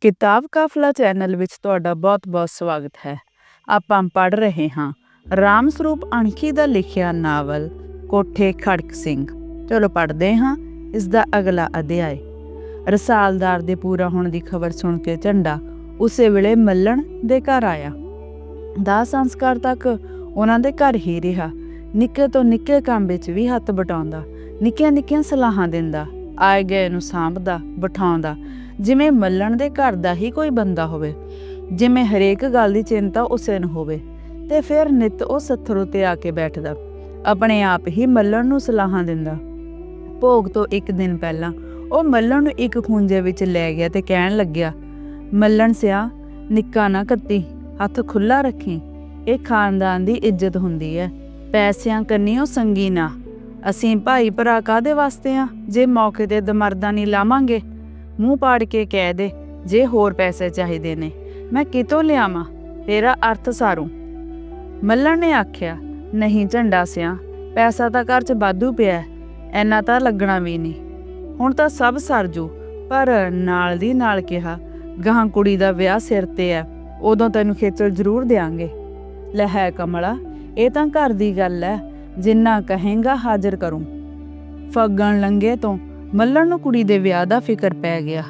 ਕਿਤਾਬ ਕਾਫਲਾ ਚੈਨਲ ਵਿੱਚ ਤੁਹਾਡਾ ਬਹੁਤ-ਬਹੁਤ ਸਵਾਗਤ ਹੈ। ਆਪਾਂ ਪੜ ਰਹੇ ਹਾਂ ਰਾਮ ਸਰੂਪ ਅਣਖੀ ਦਾ ਲਿਖਿਆ ਨਾਵਲ ਕੋਠੇ ਖੜਕ ਸਿੰਘ। ਚਲੋ ਪੜਦੇ ਹਾਂ ਇਸ ਦਾ ਅਗਲਾ ਅਧਿਆਇ। ਰਸਾਲਦਾਰ ਦੇ ਪੂਰਾ ਹੋਣ ਦੀ ਖਬਰ ਸੁਣ ਕੇ ਝੰਡਾ ਉਸੇ ਵੇਲੇ ਮੱਲਣ ਦੇ ਘਰ ਆਇਆ। ਦਾ ਸੰਸਕਾਰ ਤੱਕ ਉਹਨਾਂ ਦੇ ਘਰ ਹੀ ਰਿਹਾ। ਨਿੱਕੇ ਤੋਂ ਨਿੱਕੇ ਕੰਮ ਵਿੱਚ ਵੀ ਹੱਥ ਬਟਾਉਂਦਾ ਨਿੱਕੀਆਂ ਨਿੱਕੀਆਂ ਸਲਾਹਾਂ ਦਿੰਦਾ। ਆਏ ਗਏ ਨੂੰ ਸਾਂਭਦਾ, ਬਿਠਾਉਂਦਾ, ਜਿਵੇਂ ਮੱਲਣ ਦੇ ਘਰ ਦਾ ਹੀ ਕੋਈ ਬੰਦਾ ਹੋਵੇ। ਜਿਵੇਂ ਹਰੇਕ ਗੱਲ ਦੀ ਚਿੰਤਾ ਉਸੇ ਨੂੰ ਹੋਵੇ, ਤੇ ਫਿਰ ਨਿਤ ਉਹ ਸੱਥਰ ਉਤੇ ਆ ਕੇ ਬੈਠਦਾ, ਆਪਣੇ ਆਪ ਹੀ ਮੱਲਣ ਨੂੰ ਸਲਾਹਾਂ ਦਿੰਦਾ। ਭੋਗ ਤੋਂ ਇੱਕ ਦਿਨ ਪਹਿਲਾਂ ਉਹ ਮੱਲਣ ਨੂੰ ਇੱਕ ਖੂੰਜੇ ਵਿੱਚ ਲੈ ਗਿਆ ਤੇ ਕਹਿਣ ਲੱਗਿਆ, ਮੱਲਣ ਸਿਆ, ਨਿੱਕਾ ਨਾ ਕੱਤੀ, ਹੱਥ ਖੁੱਲਾ ਰੱਖੀ, ਇਹ ਖਾਨਦਾਨ ਦੀ ਇੱਜ਼ਤ ਹੁੰਦੀ ਹੈ ਪੈਸਿਆਂ ਕੰਨੀਓ ਸੰਗੀ ਨਾ। ਅਸੀਂ ਭਾਈ ਭਰਾ ਕਾਦੇ ਵਾਸਤੇ ਆ? ਜੇ ਮੌਕੇ ਤੇ ਦਮਰਦਾ ਨਹੀਂ ਲਾਵਾਂਗੇ, ਮੂੰਹ ਪਾੜ ਕੇ ਕਹਿ ਦੇ, ਜੇ ਹੋਰ ਪੈਸੇ ਚਾਹੀਦੇ ਨੇ, ਮੈਂ ਕਿਤੋਂ ਲਿਆਵਾਂ? ਤੇਰਾ ਅਰਥ ਸਾਰੂ। ਮੱਲਣ ਨੇ ਆਖਿਆ, ਨਹੀਂ ਝੰਡਾ ਸਿਆ, ਪੈਸਾ ਤਾਂ ਘਰ 'ਚ ਬਾਧੂ ਪਿਆ ਐਨਾ ਤਾਂ ਲੱਗਣਾ ਵੀ ਨਹੀਂ। ਹੁਣ ਤਾਂ ਸਭ ਸਰਜੂ ਪਰ ਨਾਲ ਦੀ ਨਾਲ ਕਿਹਾ ਗਾਂ ਕੁੜੀ ਦਾ ਵਿਆਹ ਸਿਰ ਤੇ ਐ ਉਦੋਂ ਤੈਨੂੰ ਖੇਚਲ ਜ਼ਰੂਰ ਦੇਾਂਗੇ ਲੈ ਹੈ ਕਮਲਾ, ਇਹ ਤਾਂ ਘਰ ਦੀ ਗੱਲ ਐ ਜਿੰਨਾ ਕਹੇਗਾ ਹਾਜ਼ਰ ਕਰੂੰ। ਫੱਗਣ ਲੰਗੇ ਤੋਂ ਮੱਲਣ ਨੂੰ ਕੁੜੀ ਦੇ ਵਿਆਹ ਦਾ ਫਿਕਰ ਪੈ ਗਿਆ।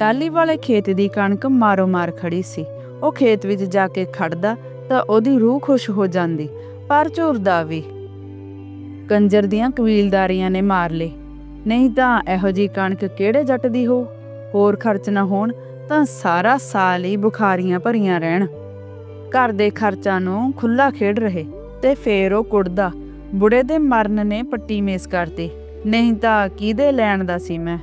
ਟਾਲੀ ਵਾਲੇ ਖੇਤ ਦੀ ਕਣਕ ਮਾਰੋ ਮਾਰ ਖੜੀ ਸੀ। ਉਹ ਖੇਤ ਵਿੱਚ ਜਾ ਕੇ ਖੜਦਾ ਤਾਂ ਉਹਦੀ ਰੂਹ ਖੁਸ਼ ਹੋ ਜਾਂਦੀ, ਪਰ ਝੁਰਦਾ ਵੀ। ਕੰਜਰ ਦੀਆਂ ਕਬੀਲਦਾਰੀਆਂ ਨੇ ਮਾਰ ਲੇ ਨਹੀਂ ਤਾਂ ਇਹੋ ਜੀ ਕਣਕ ਕਿਹੜੇ ਜੱਟ ਦੀ ਹੋ? ਹੋਰ ਖਰਚ ਨਾ ਹੋਣ ਤਾਂ ਸਾਰਾ ਸਾਲ ਹੀ ਬੁਖਾਰੀਆਂ ਭਰੀਆਂ ਰਹਿਣ। ਘਰ ਦੇ ਖਰਚਾਂ ਨੂੰ ਖੁੱਲਾ ਖੇਡ ਰਹੇ ਤੇ ਫੇਰ ਉਹ ਕੁੜਦਾ ਬੁੜੇ ਦੇ ਮਰਨ ਨੇ ਪੱਟੀ ਮੇਸ ਕਰਤੀ। ਨਹੀਂ ਤਾਂ ਕਿਹਦੇ ਲੈਣ ਦਾ ਸੀ ਮੈਂ?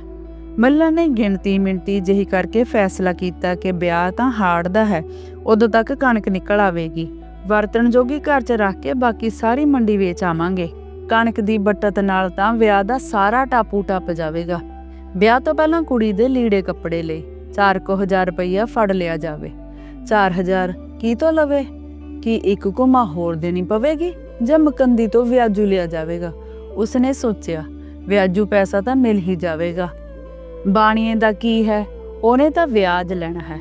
ਮੱਲਾ ਨੇ ਗਿਣਤੀ ਮਿੰਤੀ ਜਿਹੀ ਕਰਕੇ ਫੈਸਲਾ ਕੀਤਾ ਕਿ ਵਿਆਹ ਤਾਂ ਹਾੜ ਦਾ ਹੈ, ਉਦੋਂ ਤੱਕ ਕਣਕ ਨਿਕਲ ਆਵੇਗੀ। ਵਰਤਣ ਜੋਗੀ ਘਰ 'ਚ ਰੱਖ ਕੇ ਬਾਕੀ ਸਾਰੀ ਮੰਡੀ ਵੇਚ ਆਵਾਂਗੇ। ਕਣਕ ਦੀ ਬਟਤ ਨਾਲ ਤਾਂ ਵਿਆਹ ਦਾ ਸਾਰਾ ਟਾਪੂ ਟੱਪ ਜਾਵੇਗਾ। ਵਿਆਹ ਤੋਂ ਪਹਿਲਾਂ ਕੁੜੀ ਦੇ ਲੀੜੇ ਕੱਪੜੇ ਲਈ 4000 ਰੁਪਈਆ ਫੜ ਲਿਆ ਜਾਵੇ। 4000 ਕੀ ਤੋਂ ਲਵੇ? ਕੀ ਇੱਕ ਘੁਮਾ ਹੋਰ ਦੇਣੀ ਪਵੇਗੀ? ਜਾਂ ਮਕੰਦੀ ਤੋਂ ਵਿਆਜੂ ਲਿਆ ਜਾਵੇਗਾ। ਉਸਨੇ ਸੋਚਿਆ, ਵਿਆਜੂ ਪੈਸਾ ਤਾਂ ਮਿਲ ਹੀ ਜਾਵੇਗਾ। ਬਾਣੀਏ ਦਾ ਕੀ ਹੈ? ਉਹਨੇ ਤਾਂ ਵਿਆਜ ਲੈਣਾ ਹੈ।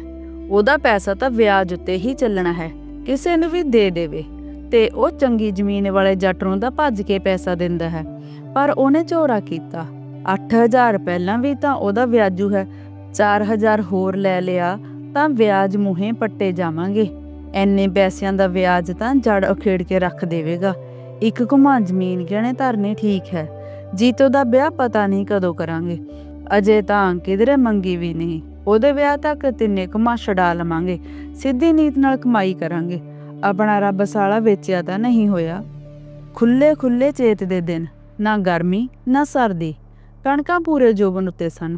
ਉਹਦਾ ਪੈਸਾ ਤਾਂ ਵਿਆਜ ਉੱਤੇ ਹੀ ਚੱਲਣਾ ਹੈ। ਕਿਸੇ ਨੂੰ ਵੀ ਦੇ ਦੇਵੇ। ਤੇ ਉਹ ਚੰਗੀ ਜ਼ਮੀਨ ਵਾਲੇ ਜੱਟ ਨੂੰ ਤਾਂ ਭੱਜ ਕੇ ਪੈਸਾ ਦਿੰਦਾ ਹੈ। ਪਰ ਉਹਨੇ ਝੋਰਾ ਕੀਤਾ। 8000 ਪਹਿਲਾਂ ਵੀ ਤਾਂ ਉਹਦਾ ਵਿਆਜੂ ਹੈ। 4000 ਹੋਰ ਲੈ ਲਿਆ ਤਾਂ ਵਿਆਜ ਮੁਹੇ ਪੱਟੇ ਜਾਵਾਂਗੇ। ਐਨੇ ਪੈਸਿਆਂ ਦਾ ਵਿਆਜ ਤਾਂ ਜੜ ਉਖੇੜ ਕੇ ਰੱਖ ਦੇਵੇਗਾ। ਇੱਕ ਘੁਮਾ ਜ਼ਮੀਨ ਗਹਿਣੇ ਧਰਨੇ ਠੀਕ ਹੈ। ਜੀਤੋ ਦਾ ਵਿਆਹ ਪਤਾ ਨਹੀਂ ਕਦੋਂ ਕਰਾਂਗੇ। ਅਜੇ ਤਾਂ ਕਿਧਰੇ ਮੰਗੀ ਵੀ ਨਹੀਂ। ਉਹਦੇ ਵਿਆਹ ਤੱਕ ਤਿੰਨੇ ਘੁਮਾ ਛਡਾ ਲਵਾਂਗੇ। ਸਿੱਧੀ ਨੀਤ ਨਾਲ ਕਮਾਈ ਕਰਾਂਗੇ। ਆਪਣਾ ਰੱਬ ਸਾਲਾ ਵੇਚਿਆ ਤਾਂ ਨਹੀਂ ਹੋਇਆ। ਖੁੱਲੇ ਖੁੱਲੇ ਚੇਤ ਦੇ ਦਿਨ। ਨਾ ਗਰਮੀ, ਨਾ ਸਰਦੀ। ਕਣਕਾਂ ਪੂਰੇ ਜੋਬਨ ਉੱਤੇ ਸਨ।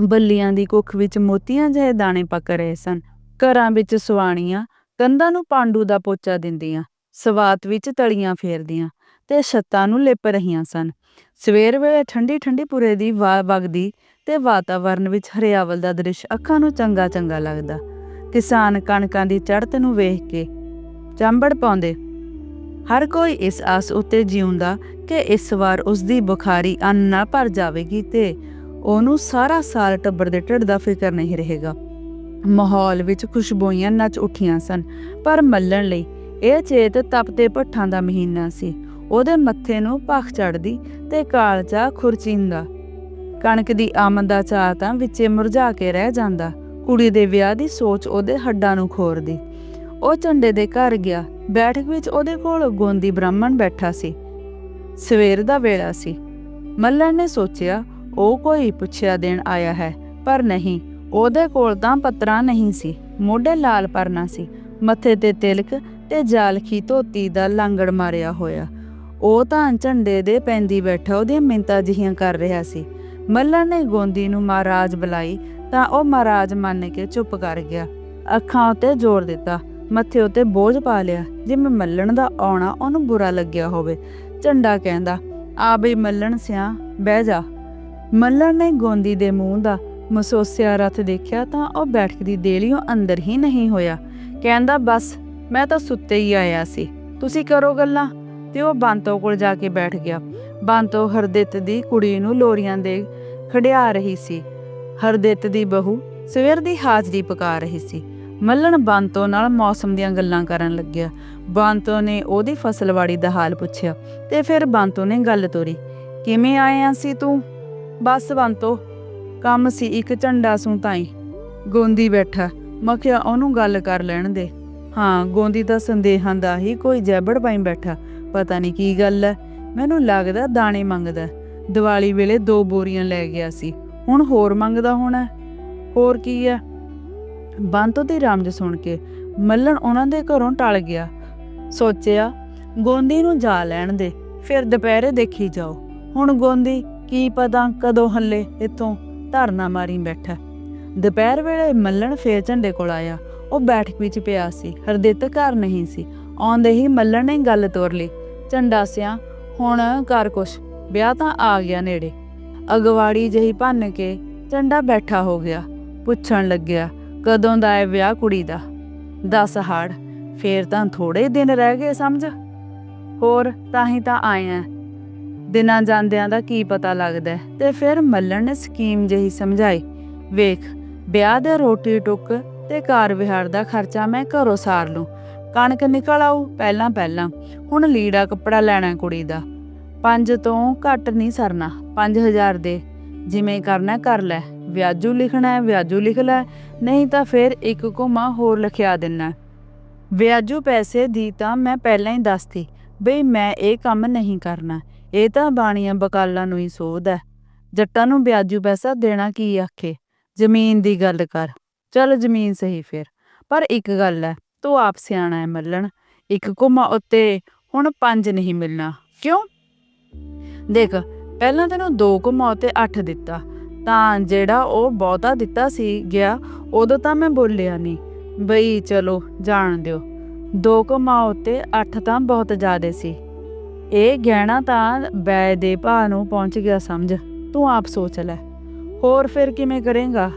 ਬੱਲੀਆਂ ਦੀ ਕੁੱਖ ਵਿੱਚ ਮੋਤੀਆਂ ਜਿਹੇ ਦਾਣੇ ਪੱਕ ਰਹੇ ਸਨ। ਘਰਾਂ ਵਿੱਚ ਸੁਆਣੀਆਂ ਕੰਧਾਂ ਨੂੰ ਪਾਂਡੂ ਦਾ ਪੋਚਾ ਦਿੰਦੀਆਂ, ਸਵਾਤ ਵਿੱਚ ਤਲੀਆਂ ਫੇਰਦੀਆਂ ਤੇ ਛੱਤਾਂ ਨੂੰ ਲਿਪ ਰਹੀਆਂ ਸਨ। ਸਵੇਰ ਵੇਲੇ ਠੰਡੀ ਠੰਡੀ ਪੁਰੇ ਦੀ ਵਾ ਵਗਦੀ ਤੇ ਵਾਤਾਵਰਨ ਵਿੱਚ ਹਰਿਆਵਲ ਦਾ ਦ੍ਰਿਸ਼ ਅੱਖਾਂ ਨੂੰ ਚੰਗਾ ਚੰਗਾ ਲੱਗਦਾ। ਕਿਸਾਨ ਕਣਕਾਂ ਦੀ ਚੜ੍ਹਤ ਨੂੰ ਵੇਖ ਕੇ ਚੰਬੜ ਪਾਉਂਦੇ, ਹਰ ਕੋਈ ਇਸ ਆਸ ਉੱਤੇ ਜਿਉਂਦਾ ਕਿ ਇਸ ਵਾਰ ਉਸ ਦੀ ਬੁਖਾਰੀ ਅੰਨ ਨਾ ਭਰ ਜਾਵੇਗੀ ਤੇ ਉਹਨੂੰ ਸਾਰਾ ਸਾਲ ਟੱਬਰ ਦੇ ਢਿੱਡ ਦਾ ਫਿਕਰ ਨਹੀਂ ਰਹੇਗਾ। ਮਾਹੌਲ ਵਿੱਚ ਖੁਸ਼ਬੂਆਂ ਨੱਚ ਉੱਠੀਆਂ ਸਨ, ਪਰ ਮੱਲਣ ਲਈ ਇਹ ਚੇਤ ਤਪਤੇ ਭੱਠਾਂ ਦਾ ਮਹੀਨਾ ਸੀ। ਉਹਦੇ ਮੱਥੇ ਨੂੰ ਪੱਖ ਚੜਦੀ ਤੇ ਕਾਲਚਾ ਖੁਰਚਿੰਦਾ। ਕਣਕ ਦੀ ਆਮਦ ਦਾ ਚਾਹ ਤਾਂ ਵਿੱਚੇ ਮੁਰਝਾ ਕੇ ਰਹਿ ਜਾਂਦਾ। ਕੁੜੀ ਦੇ ਵਿਆਹ ਦੀ ਸੋਚ ਉਹਦੇ ਹੱਡਾਂ ਨੂੰ ਖੋਰਦੀ। ਉਹ ਝੰਡੇ ਦੇ ਘਰ ਗਿਆ। ਬੈਠਕ ਵਿੱਚ ਉਹਦੇ ਕੋਲ ਗੋਂਦੀ ਬ੍ਰਾਹਮਣ ਬੈਠਾ ਸੀ। ਸਵੇਰ ਦਾ ਵੇਲਾ ਸੀ। ਮੱਲਣ ਨੇ ਸੋਚਿਆ, ਉਹ ਕੋਈ ਪੁੱਛਿਆ ਦੇਣ ਆਇਆ ਹੈ, ਪਰ ਨਹੀਂ। ਉਹਦੇ ਕੋਲ ਤਾਂ ਪੱਤਰਾ ਨਹੀਂ ਸੀ, ਮੋਢੇ ਲਾਲ ਪਰਨਾ ਸੀ, ਮੱਥੇ ਤੇ ਤਿਲਕ ਤੇ ਜਾਲਖੀ ਧੋਤੀ ਦਾ ਲਾਂਗੜ ਮਾਰਿਆ ਹੋਇਆ। ਉਹ ਤਾਂ ਝੰਡੇ ਦੇ ਪੈਂਦੀ ਬੈਠਾ ਉਹਦੀਆਂ ਮਿੰਤਾ ਜਿਹੀਆਂ ਕਰ ਰਿਹਾ ਸੀ। ਮੱਲਣ ਨੇ ਗੋਂਦੀ ਨੂੰ ਮਹਾਰਾਜ ਬੁਲਾਈ ਤਾਂ ਉਹ ਮਹਾਰਾਜ ਮੰਨ ਕੇ ਚੁੱਪ ਕਰ ਗਿਆ। ਅੱਖਾਂ ਉੱਤੇ ਜ਼ੋਰ ਦਿੱਤਾ, ਮੱਥੇ ਉੱਤੇ ਬੋਝ ਪਾ ਲਿਆ, ਜਿਵੇਂ ਮੱਲਣ ਦਾ ਆਉਣਾ ਉਹਨੂੰ ਬੁਰਾ ਲੱਗਿਆ ਹੋਵੇ। ਝੰਡਾ ਕਹਿੰਦਾ, ਆ ਬਈ ਮੱਲਣ ਸਿਆ, ਬਹਿ ਜਾ। ਮੱਲਣ ਨੇ ਗੋਂਦੀ ਦੇ ਮੂੰਹ ਦਾ ਮਸੋਸਿਆ ਰਥ ਦੇਖਿਆ ਤਾਂ ਉਹ ਬੈਠਕ ਦੀ ਦੇਲੀਓਂ ਅੰਦਰ ਹੀ ਨਹੀਂ ਹੋਇਆ। ਕਹਿੰਦਾ, ਬਸ, ਮੈਂ ਤਾਂ ਸੁੱਤੇ ਹੀ ਆਇਆ ਸੀ। ਤੁਸੀਂ ਕਰੋ ਗੱਲਾਂ। ਤੇ ਉਹ ਬੰਤੋ ਕੋਲ ਜਾ ਕੇ ਬੈਠ ਗਿਆ। ਬੰਤੋ ਹਰਦਿੱਤ ਦੀ ਕੁੜੀ ਨੂੰ ਲੋਰੀਆਂ ਦੇ ਖੜਿਆ ਰਹੀ ਸੀ। ਹਰਦਿੱਤ ਦੀ ਬਹੂ ਸਵੇਰ ਦੀ ਹਾਜ਼ਰੀ ਪਕਾ ਰਹੀ ਸੀ। ਮੱਲਣ ਬੰਤੋ ਨਾਲ ਮੌਸਮ ਦੀਆਂ ਗੱਲਾਂ ਕਰਨ ਲੱਗਿਆ। ਬਾਂਤੋ ਨੇ ਉਹਦੀ ਫਸਲਵਾੜੀ ਦਾ ਹਾਲ ਪੁੱਛਿਆ ਤੇ ਫਿਰ ਬੰਤੋ ਨੇ ਗੱਲ ਤੋਰੀ। ਕਿਵੇਂ ਆਇਆ ਸੀ ਤੂੰ? ਬਸ ਬੰਤੋ ਕੰਮ ਸੀ ਇੱਕ ਝੰਡਾ ਸੂ ਤਾਈ। ਗੋਂਦੀ ਬੈਠਾ, ਮਖਿਆ ਉਹਨੂੰ ਗੱਲ ਕਰ ਲੈਣ ਦੇ। ਹਾਂ, ਗੋਂਦੀ ਤਾਂ ਸੰਦੇਹਾਂ ਦਾ ਹੀ ਕੋਈ ਜੈਬੜ ਪਾਈ ਬੈਠਾ, ਪਤਾ ਨਹੀਂ ਕੀ ਗੱਲ ਹੈ ਮੈਨੂੰ ਲੱਗਦਾ ਦਾਣੇ ਮੰਗਦਾ। ਦੀਵਾਲੀ ਵੇਲੇ ਦੋ ਬੋਰੀਆਂ ਲੈ ਗਿਆ ਸੀ। ਹੁਣ ਹੋਰ ਮੰਗਦਾ ਹੋਣਾ ਹੋਰ ਕੀ ਹੈ ਬੰਤੋ ਦੀ ਰਾਮਜ ਸੁਣ ਕੇ ਮੱਲਣ ਉਹਨਾਂ ਦੇ ਘਰੋਂ ਟਲ ਗਿਆ। ਸੋਚਿਆ, ਗੋਂਦੀ ਨੂੰ ਜਾ ਲੈਣ ਦੇ, ਫਿਰ ਦੁਪਹਿਰੇ ਦੇਖੀ ਜਾਓ। ਹੁਣ ਗੋਂਦੀ, ਕੀ ਪਤਾ ਕਦੋਂ ਹੱਲੇ ਇੱਥੋਂ ਧਾਰਨਾ ਮਾਰੀ ਬੈਠਾ। ਦੁਪਹਿਰ ਵੇਲੇ ਮੱਲਣ ਫੇਰ ਝੰਡੇ ਕੋਲ ਆਇਆ। ਉਹ ਬੈਠਕ ਵਿੱਚ ਪਿਆ ਸੀ। ਹਰਦਿੱਤ ਘਰ ਨਹੀਂ ਸੀ। ਆਉਂਦੇ ਹੀ ਮੱਲਣ ਨੇ ਗੱਲ ਤੋਰ ਲਈ। ਝੰਡਾ ਸਿਆ, ਹੁਣ ਕਰ ਕੁਛ। ਵਿਆਹ ਤਾਂ ਆ ਗਿਆ ਨੇੜੇ। ਅਗਵਾੜੀ ਜਹੀ ਭੰਨ ਕੇ ਝੰਡਾ ਬੈਠਾ ਹੋ ਗਿਆ। ਪੁੱਛਣ ਲੱਗਿਆ, ਕਦੋਂ ਦਾ ਹੈ ਵਿਆਹ ਕੁੜੀ ਦਾ? ਦਸ ਹਾੜ। ਫੇਰ ਤਾਂ ਥੋੜੇ ਦਿਨ ਰਹਿ ਗਏ ਸਮਝ? ਹੋਰ, ਤਾਂ ਹੀ ਤਾਂ ਆਏ ਆ। ਦਿਨਾਂ ਜਾਂਦਿਆਂ ਦਾ ਕੀ ਪਤਾ ਲੱਗਦਾ ਤੇ ਫਿਰ ਮੱਲਣ ਨੇ ਸਕੀਮ ਜਿਹੀ ਸਮਝਾਈ। ਵੇਖ, ਵਿਆਹ ਦੇ ਰੋਟੀ ਟੁੱਕ ਤੇ ਕਾਰ ਵਿਹਾਰ ਦਾ ਖਰਚਾ ਮੈਂ ਘਰੋਂ ਸਾਰ ਲੂੰ। ਕਣਕ ਨਿਕਲ ਆਊ ਪਹਿਲਾਂ ਪਹਿਲਾਂ। ਹੁਣ ਲੀੜਾ ਕੱਪੜਾ ਲੈਣਾ ਕੁੜੀ ਦਾ। ਪੰਜ ਤੋਂ ਘੱਟ ਨਹੀਂ ਸਰਨਾ 5000 ਦੇ। ਜਿਵੇਂ ਕਰਨਾ ਕਰ ਲੈ। ਵਿਆਜੂ ਲਿਖਣਾ ਹੈ, ਵਿਆਜੂ ਲਿਖ ਲੈ। ਨਹੀਂ ਤਾਂ ਫਿਰ ਇੱਕ ਕੋਮਾ ਹੋਰ ਲਿਖਿਆ ਦੇਣਾ ਵਿਆਜੂ ਪੈਸੇ ਦੀ ਤਾਂ ਮੈਂ ਪਹਿਲਾਂ ਹੀ ਦੱਸਤੀ, ਬਈ ਮੈਂ ਇਹ ਕੰਮ ਨਹੀਂ ਕਰਨਾ। ਇਹ ਤਾਂ ਬਾਣੀਆਂ ਬਕਾਲਾਂ ਨੂੰ ਹੀ ਸੋਧ ਹੈ ਜੱਟਾਂ ਨੂੰ ਵਿਆਜੂ ਪੈਸਾ ਦੇਣਾ ਕੀ ਆਖੇ? ਜ਼ਮੀਨ ਦੀ ਗੱਲ ਕਰ। ਚੱਲ ਜ਼ਮੀਨ ਸਹੀ ਫਿਰ। ਪਰ ਇੱਕ ਗੱਲ ਹੈ ਤੂੰ ਆਪ ਸਿਆਣਾ ਹੈ ਮੱਲਣ। ਇੱਕ ਕੋਮਾ ਉੱਤੇ ਹੁਣ ਪੰਜ ਨਹੀਂ ਮਿਲਣਾ। ਕਿਉਂ? ਦੇਖ, ਪਹਿਲਾਂ ਤੈਨੂੰ ਦੋ ਕੋਮਾ ਉੱਤੇ 8 ਦਿੱਤਾ। ਤਾਂ ਜਿਹੜਾ ਉਹ ਬਹੁਤਾ ਦਿੱਤਾ ਸੀ ਗਿਆ, ਉਦੋਂ ਤਾਂ ਮੈਂ ਬੋਲਿਆ ਨਹੀਂ ਬਈ ਚਲੋ, ਜਾਣ ਦਿਓ। ਦੋ ਕੋਮਾ ਉੱਤੇ 8 ਤਾਂ ਬਹੁਤ ਜ਼ਿਆਦਾ ਸੀ। ਇਹ ਗਹਿਣਾ ਤਾਂ ਬੈ ਦੇ ਭਾ ਨੂੰ ਪਹੁੰਚ ਗਿਆ ਸਮਝ। ਤੂੰ ਆਪ ਸੋਚ ਲੈ। ਹੋਰ ਫਿਰ ਕਿਵੇਂ ਕਰੇਗਾ?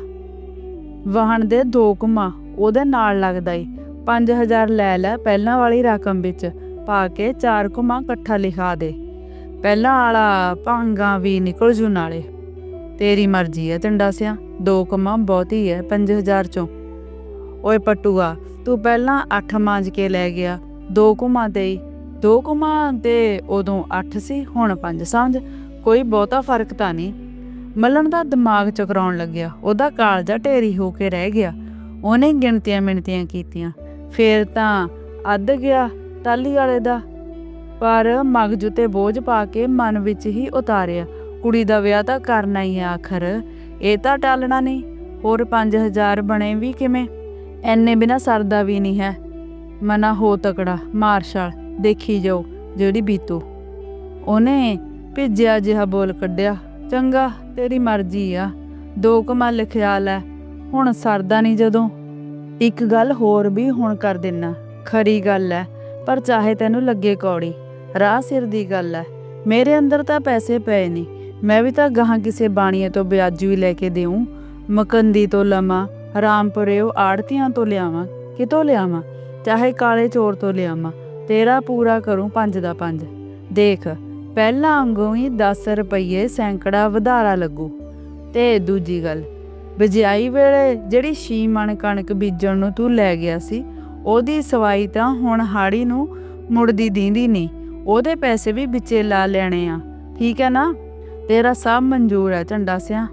ਵਾਹਣ ਦੇ ਦੋ ਕੁਮਾ, ਉਹਦੇ ਨਾਲ ਲੱਗਦਾ ਈ। 5000 ਲੈ ਲੈ ਪਹਿਲਾਂ ਵਾਲੀ ਰਕਮ ਵਿੱਚ, ਪਾ ਕੇ ਚਾਰ ਕੁਮਾ ਇਕੱਠਾ ਲਿਖਾ ਦੇ। ਪਹਿਲਾਂ ਵਾਲਾ ਭਾਂਗਾ ਵੀ ਨਿਕਲ ਜੂ ਨਾਲੇ। ਤੇਰੀ ਮਰਜ਼ੀ ਹੈ ਟੰਡਾ ਸਿਆ, ਦੋ ਕੁਮਾ ਬਹੁਤੀ ਹੈ 5000 ਚੋਂ। ਓਏ ਪਟੂਆ, ਤੂੰ ਪਹਿਲਾਂ ਅੱਠ ਮਾਂਜ ਕੇ ਲੈ ਗਿਆ, ਦੋ ਕੁਮਾ ਤੇ ਈ। ਦੋ ਕੁਮਾ ਤੇ ਉਦੋਂ 8 ਸੀ, ਹੁਣ 5 ਸਮਝ ਕੋਈ ਬਹੁਤਾ ਫ਼ਰਕ ਤਾਂ ਨਹੀਂ। ਮੱਲਣ ਦਾ ਦਿਮਾਗ ਚਕਰਾਉਣ ਲੱਗਿਆ, ਉਹਦਾ ਕਾਲਜਾ ਢੇਰੀ ਹੋ ਕੇ ਰਹਿ ਗਿਆ। ਉਹਨੇ ਗਿਣਤੀਆਂ ਮਿਣਤੀਆਂ ਕੀਤੀਆਂ, ਫੇਰ ਤਾਂ ਅੱਧ ਗਿਆ ਟਾਲੀ ਵਾਲੇ ਦਾ। ਪਰ ਮਗਜ ਤੇ ਬੋਝ ਪਾ ਕੇ ਮਨ ਵਿੱਚ ਹੀ ਉਤਾਰਿਆ, ਕੁੜੀ ਦਾ ਵਿਆਹ ਤਾਂ ਕਰਨਾ ਹੀ ਆ ਆਖਰ, ਇਹ ਤਾਂ ਟਾਲਣਾ ਨਹੀਂ, ਹੋਰ 5000 ਬਣੇ ਵੀ ਕਿਵੇਂ? ਐਨੇ ਬਿਨਾ ਸਰਦਾ ਵੀ ਨਹੀਂ ਹੈ। ਮਨਾ ਹੋ ਤਕੜਾ, ਮਾਰਸ਼ਲ। ਦੇਖੀ ਜਾਓ ਜਿਹੜੀ ਬੀਤੂ। ਉਹਨੇ ਭਿੱਜਿਆ ਜਿਹਾ ਬੋਲ ਕੱਢਿਆ, ਚੰਗਾ, ਤੇਰੀ ਮਰਜ਼ੀ ਆ। ਦੋ ਕਮਲ ਖਿਆਲ ਐ। ਹੁਣ ਸਰਦਾ ਨਹੀਂ ਜਦੋਂ। ਇੱਕ ਗੱਲ ਹੋਰ ਵੀ ਹੁਣ ਕਰ ਦੇਣਾ ਖਰੀ ਗੱਲ ਐ, ਪਰ ਚਾਹੇ ਤੈਨੂੰ ਲੱਗੇ ਕੌੜੀ। ਰਾਹ ਸਿਰ ਦੀ ਗੱਲ ਐ। ਮੇਰੇ ਅੰਦਰ ਤਾਂ ਪੈਸੇ ਪਏ ਨਹੀਂ ਮੈਂ ਵੀ ਤਾਂ ਗਾਹਾਂ ਕਿਸੇ ਬਾਣੀਏ ਤੋਂ ਵਿਆਜੂ ਹੀ ਲੈ ਕੇ ਦੇਉਂ ਮਕੰਦੀ ਤੋਂ ਲਵਾਂ, ਰਾਮਪੁਰਿਓ ਆੜਤੀਆਂ ਤੋਂ ਲਿਆਵਾਂ। ਕਿਤੋਂ ਲਿਆਵਾਂ? ਚਾਹੇ ਕਾਲੇ ਚੋਰ ਤੋਂ ਲਿਆਵਾਂ। ਤੇਰਾ ਪੂਰਾ ਕਰੂੰ ਪੰਜ ਦਾ ਪੰਜ। ਦੇਖ, ਪਹਿਲਾਂ ਵਾਂਗੂ ਹੀ 10 ਰੁਪਏ ਸੈਂਕੜਾ ਵਧਾਰਾ ਲੱਗੂ। ਤੇ ਦੂਜੀ ਗੱਲ, ਬਿਜਾਈ ਵੇਲੇ ਜਿਹੜੀ ਛੀ ਕਣਕ ਬੀਜਣ ਨੂੰ ਤੂੰ ਲੈ ਗਿਆ ਸੀ, ਉਹਦੀ ਸਵਾਈ ਤਾਂ ਹੁਣ ਹਾੜੀ ਨੂੰ ਮੁੜਦੀ ਦੀਂਦੀ ਨਹੀਂ, ਉਹਦੇ ਪੈਸੇ ਵੀ ਵਿੱਚੇ ਲਾ ਲੈਣੇ ਆ। ਠੀਕ ਹੈ ਨਾ? ਤੇਰਾ ਸਭ ਮਨਜ਼ੂਰ ਹੈ ਝੰਡਾ ਸਿਆ।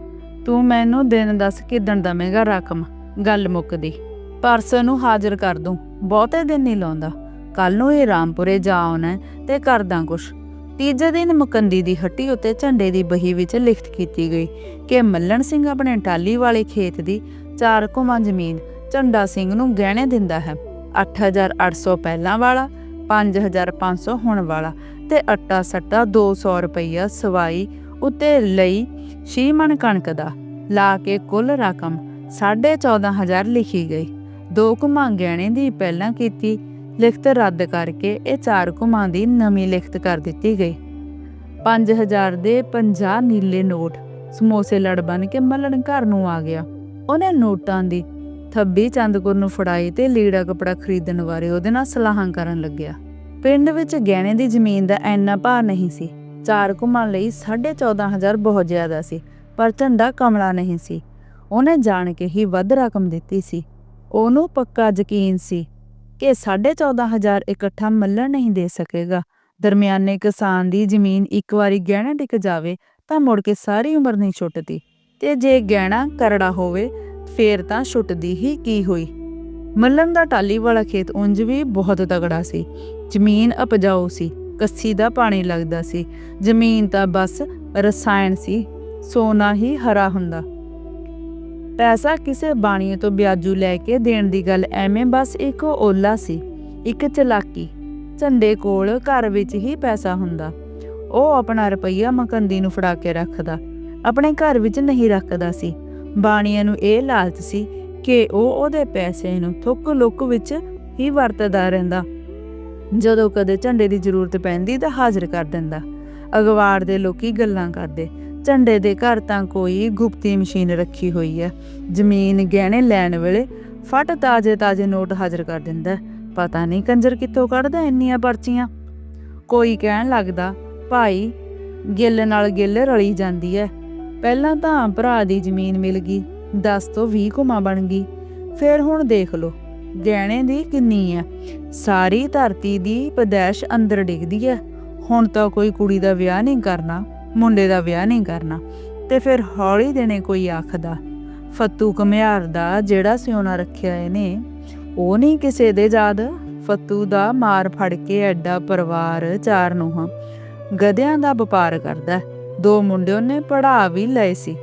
ਤੂੰ ਮੈਨੂੰ ਦਿਨ ਦੱਸ ਕਿਦਣ ਦਵੇਂਗਾ ਰਕਮ? ਗੱਲ ਮੁੱਕਦੀ। ਪਰਸ ਨੂੰ ਹਾਜ਼ਰ ਕਰ ਦੂੰ, ਬਹੁਤੇ ਦਿਨ ਨਹੀਂ ਲਾਉਂਦਾ। ਕੱਲ ਨੂੰ ਇਹ ਰਾਮਪੁਰੇ ਜਾ ਆਉਣਾ ਤੇ ਕਰਦਾ ਕੁਛ। ਤੀਜੇ ਦਿਨ ਮੁਕੰਦੀ ਦੀ ਹੱਟੀ ਉੱਤੇ ਝੰਡੇ ਦੀ ਬਹੀ ਵਿੱਚ ਲਿਖਤ ਕੀਤੀ ਗਈ ਕਿ ਮੱਲਣ ਸਿੰਘ ਆਪਣੇ ਟਾਲੀ ਵਾਲੇ ਖੇਤ ਦੀ ਚਾਰ ਕੁਮਾਂ ਜ਼ਮੀਨ ਝੰਡਾ ਸਿੰਘ ਨੂੰ ਗਹਿਣੇ ਦਿੰਦਾ ਹੈ। 8800 ਪਹਿਲਾਂ ਵਾਲਾ 5500 ਹੁਣ ਵਾਲਾ ਤੇ ਅੱਟਾ ਸੱਟਾ 200 ਰੁਪਈਆ ਸਵਾਈ ਉੱਤੇ ਲਈ ਛੇ ਕਣਕ ਦਾ ਲਾ ਕੇ ਕੁੱਲ ਰਕਮ 14500 ਲਿਖੀ ਗਈ। ਦੋ ਕੁਮਾਂ ਗਹਿਣੇ ਦੀ ਪਹਿਲਾਂ ਕੀਤੀ ਲਿਖਤ ਰੱਦ ਕਰਕੇ ਇਹ ਚਾਰ ਕੁਮਾਂ ਦੀ ਨਵੀਂ ਲਿਖਤ ਕਰ ਦਿੱਤੀ ਗਈ। 5000 ਦੇ 50 ਨੀਲੇ ਨੋਟ ਸਮੋਸੇ ਲੜ ਬਣ ਕੇ ਮੱਲਣ ਘਰ ਨੂੰ ਆ ਗਿਆ। ਉਹਨੇ ਨੋਟਾਂ ਦੀ ਥੱਬੀ ਚੰਦਕੁਰ ਨੂੰ ਫੜਾਈ ਤੇ ਲੀੜਾ ਕਪੜਾ ਖਰੀਦਣ ਬਾਰੇ ਉਹਦੇ ਨਾਲ ਸਲਾਹਾਂ ਕਰਨ ਲੱਗਿਆ। ਪਿੰਡ ਵਿੱਚ ਗਹਿਣੇ ਦੀ ਜ਼ਮੀਨ ਦਾ ਇੰਨਾ ਭਾਰ ਨਹੀਂ ਸੀ। ਚਾਰ ਕੁਮਾਂ ਲਈ 14500 ਬਹੁਤ ਜ਼ਿਆਦਾ ਸੀ, ਪਰ ਝੰਡਾ ਕਮਲਾ ਨਹੀਂ ਸੀ। ਉਹਨੇ ਜਾਣ ਕੇ ਹੀ ਵੱਧ ਰਕਮ ਦਿੱਤੀ ਸੀ। ਉਹਨੂੰ ਪੱਕਾ ਯਕੀਨ ਸੀ ਕਿ 14500 ਇਕੱਠਾ ਮੱਲਣ ਨਹੀਂ ਦੇ ਸਕੇਗਾ। ਦਰਮਿਆਨੇ ਕਿਸਾਨ ਦੀ ਜ਼ਮੀਨ ਇੱਕ ਵਾਰੀ ਗਹਿਣਾ ਟਿਕ ਜਾਵੇ ਤਾਂ ਮੁੜ ਕੇ ਸਾਰੀ ਉਮਰ ਨਹੀਂ ਛੁੱਟਦੀ ਤੇ ਜੇ ਗਹਿਣਾ ਕਰੜਾ ਹੋਵੇ ਫੇਰ ਤਾਂ ਛੁੱਟਦੀ ਹੀ ਕੀ ਹੋਈ? ਮੱਲਣ ਦਾ ਟਾਲੀ ਵਾਲਾ ਖੇਤ ਉਂਝ ਵੀ ਬਹੁਤ ਤਗੜਾ ਸੀ। ਜ਼ਮੀਨ ਉਪਜਾਊ ਸੀ, ਕੱਸੀ ਦਾ ਪਾਣੀ ਲੱਗਦਾ ਸੀ। ਜ਼ਮੀਨ ਤਾਂ ਬਸ ਰਸਾਇਣ ਸੀ, ਸੋਨਾ ਹੀ ਹਰਾ ਹੁੰਦਾ। ਪੈਸਾ ਕਿਸੇ ਬਾਣੀਏ ਤੋਂ ਵਿਆਜੂ ਲੈ ਕੇ ਦੇਣ ਦੀ ਗੱਲ ਐਵੇਂ ਬਸ ਇੱਕ ਓਲਾ ਸੀ, ਇੱਕ ਚਲਾਕੀ। ਝੰਡੇ ਕੋਲ ਘਰ ਵਿੱਚ ਹੀ ਪੈਸਾ ਹੁੰਦਾ। ਉਹ ਆਪਣਾ ਰੁਪਈਆ ਮਕੰਦੀ ਨੂੰ ਫੜਾ ਕੇ ਰੱਖਦਾ। ਆਪਣੇ ਘਰ ਵਿੱਚ ਨਹੀਂ ਰੱਖਦਾ ਸੀ। ਬਾਣੀਏ ਨੂੰ ਇਹ ਲਾਲਚ ਸੀ ਕਿ ਉਹ ਉਹਦੇ ਪੈਸੇ ਨੂੰ ਥੁੱਕ ਲੁੱਕ ਵਿੱਚ ਹੀ ਵਰਤਦਾ ਰਹਿੰਦਾ। ਜਦੋਂ ਕਦੇ ਝੰਡੇ ਦੀ ਜ਼ਰੂਰਤ ਪੈਂਦੀ ਤਾਂ ਹਾਜ਼ਰ ਕਰ ਦਿੰਦਾ। ਅਗਵਾੜ ਦੇ ਲੋਕੀ ਗੱਲਾਂ ਕਰਦੇ। ਝੰਡੇ ਦੇ ਘਰ ਤਾਂ ਕੋਈ ਗੁਪਤੀ ਮਸ਼ੀਨ ਰੱਖੀ ਹੋਈ ਹੈ। ਜ਼ਮੀਨ ਗਹਿਣੇ ਲੈਣ ਵੇਲੇ ਫਟ ਤਾਜ਼ੇ ਤਾਜ਼ੇ ਨੋਟ ਹਾਜ਼ਰ ਕਰ ਦਿੰਦਾ ਪਤਾ ਨਹੀਂ ਕੰਜਰ ਕਿੱਥੋਂ ਕੱਢਦਾ ਇੰਨੀਆਂ ਪਰਚੀਆਂ। ਕੋਈ ਕਹਿਣ ਲੱਗਦਾ, ਭਾਈ, ਗਿੱਲ ਨਾਲ ਗਿੱਲ ਰਲੀ ਜਾਂਦੀ ਹੈ ਪਹਿਲਾਂ ਤਾਂ ਭਰਾ ਦੀ ਜ਼ਮੀਨ ਮਿਲ ਗਈ 10 ਤੋਂ 20 ਘੁਮਾ ਬਣ ਗਈ। ਫਿਰ ਹੁਣ ਦੇਖ ਲਓ, ਗਹਿਣੇ ਦੀ ਕਿੰਨੀ ਹੈ ਸਾਰੀ ਧਰਤੀ ਦੀ ਪਦੈਸ਼ ਅੰਦਰ ਡਿੱਗਦੀ ਹੈ ਹੁਣ ਤਾਂ ਕੋਈ ਕੁੜੀ ਦਾ ਵਿਆਹ ਨਹੀਂ ਕਰਨਾ। ਮੁੰਡੇ ਦਾ ਵਿਆਹ ਨਹੀਂ ਕਰਨਾ। ਤੇ ਫਿਰ ਹੌਲੀ ਦੇਣੇ ਕੋਈ ਆਖਦਾ, ਫੱਤੂ ਕਮਿਆਰ ਦਾ ਜਿਹੜਾ ਸਿਉਣਾ ਰੱਖਿਆ ਇਹਨੇ, ਉਹ ਨਹੀਂ ਕਿਸੇ ਦੇ ਯਾਦ? ਫੱਤੂ ਦਾ ਮਾਰ ਫੜ ਕੇ ਐਡਾ ਪਰਿਵਾਰ ਚਾਰ ਨੂੰਹਾਂ ਗਧਿਆਂ ਦਾ ਵਪਾਰ ਕਰਦਾ। ਦੋ ਮੁੰਡੇ ਉਹਨੇ ਪੜਾ ਵੀ ਲਏ ਸੀ।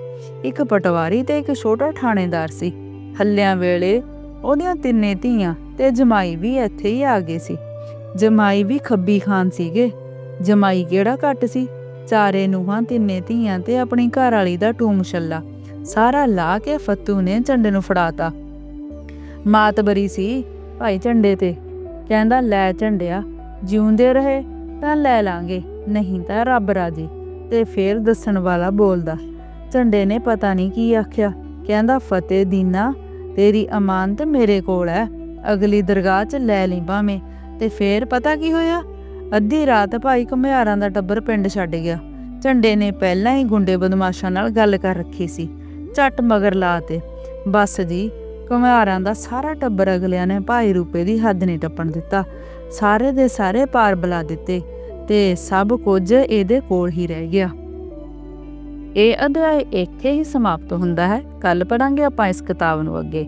ਇੱਕ ਪਟਵਾਰੀ ਤੇ ਇੱਕ ਛੋਟਾ ਥਾਣੇਦਾਰ ਸੀ। ਹੱਲਿਆਂ ਵੇਲੇ ਉਹਦੀਆਂ ਤਿੰਨੇ ਧੀਆਂ ਤੇ ਜਮਾਈ ਵੀ ਇੱਥੇ ਹੀ ਆ ਗਏ ਸੀ। ਜਮਾਈ ਵੀ ਖੱਬੀ ਖਾਨ ਸੀਗੇ। ਜਮਾਈ ਕਿਹੜਾ ਘੱਟ ਸੀ? ਚਾਰੇ ਨੂੰਹਾਂ, ਤਿੰਨੇ ਧੀਆਂ ਤੇ ਆਪਣੀ ਘਰ ਵਾਲੀ ਦਾ ਟੂਮ ਛੱਲਾ ਸਾਰਾ ਲਾ ਕੇ ਫੱਤੂ ਨੇ ਝੰਡੇ ਨੂੰ ਫੜਾਤਾ। ਮਾਤਬਰੀ ਸੀ, ਭਾਈ ਝੰਡੇ ਤੇ। ਕਹਿੰਦਾ, ਲੈ ਝੰਡਿਆ, ਜਿਉਂਦੇ ਰਹੇ ਤਾਂ ਲੈ ਲਾਂਗੇ, ਨਹੀਂ ਤਾਂ ਰੱਬ ਰਾਜੀ। ਤੇ ਫੇਰ ਦੱਸਣ ਵਾਲਾ ਬੋਲਦਾ, ਝੰਡੇ ਨੇ ਪਤਾ ਨਹੀਂ ਕੀ ਆਖਿਆ। ਕਹਿੰਦਾ, ਫਤਿਹ ਦੀਨਾ, ਤੇਰੀ ਅਮਾਨਤ ਮੇਰੇ ਕੋਲ ਹੈ ਅਗਲੀ ਦਰਗਾਹ 'ਚ ਲੈ ਲਈ ਭਾਵੇਂ ਤੇ ਫੇਰ ਪਤਾ ਕੀ ਹੋਇਆ? ਅੱਧੀ ਰਾਤ ਭਾਈ ਘੁਮਿਆਰਾਂ ਦਾ ਟੱਬਰ ਪਿੰਡ ਛੱਡ ਗਿਆ। ਝੰਡੇ ਨੇ ਪਹਿਲਾਂ ਹੀ ਗੁੰਡੇ ਬਦਮਾਸ਼ਾਂ ਨਾਲ ਗੱਲ ਕਰ ਰੱਖੀ ਸੀ। ਝੱਟ ਮਗਰ ਲਾ ਤੇ, ਬਸ ਜੀ, ਘੁਮਿਆਰਾਂ ਦਾ ਸਾਰਾ ਟੱਬਰ ਅਗਲਿਆਂ ਨੇ ਭਾਈ ਰੂਪੇ ਦੀ ਹੱਦ ਨਹੀਂ ਟੱਪਣ ਦਿੱਤਾ। ਸਾਰੇ ਦੇ ਸਾਰੇ ਪਾਰ ਬੁਲਾ ਦਿੱਤੇ ਤੇ ਸਭ ਕੁਝ ਇਹਦੇ ਕੋਲ ਹੀ ਰਹਿ ਗਿਆ। ਇਹ ਅਧਿਆਇ ਇੱਥੇ ਹੀ ਸਮਾਪਤ ਹੁੰਦਾ ਹੈ। ਕੱਲ ਪੜਾਂਗੇ ਆਪਾਂ ਇਸ ਕਿਤਾਬ ਨੂੰ ਅੱਗੇ।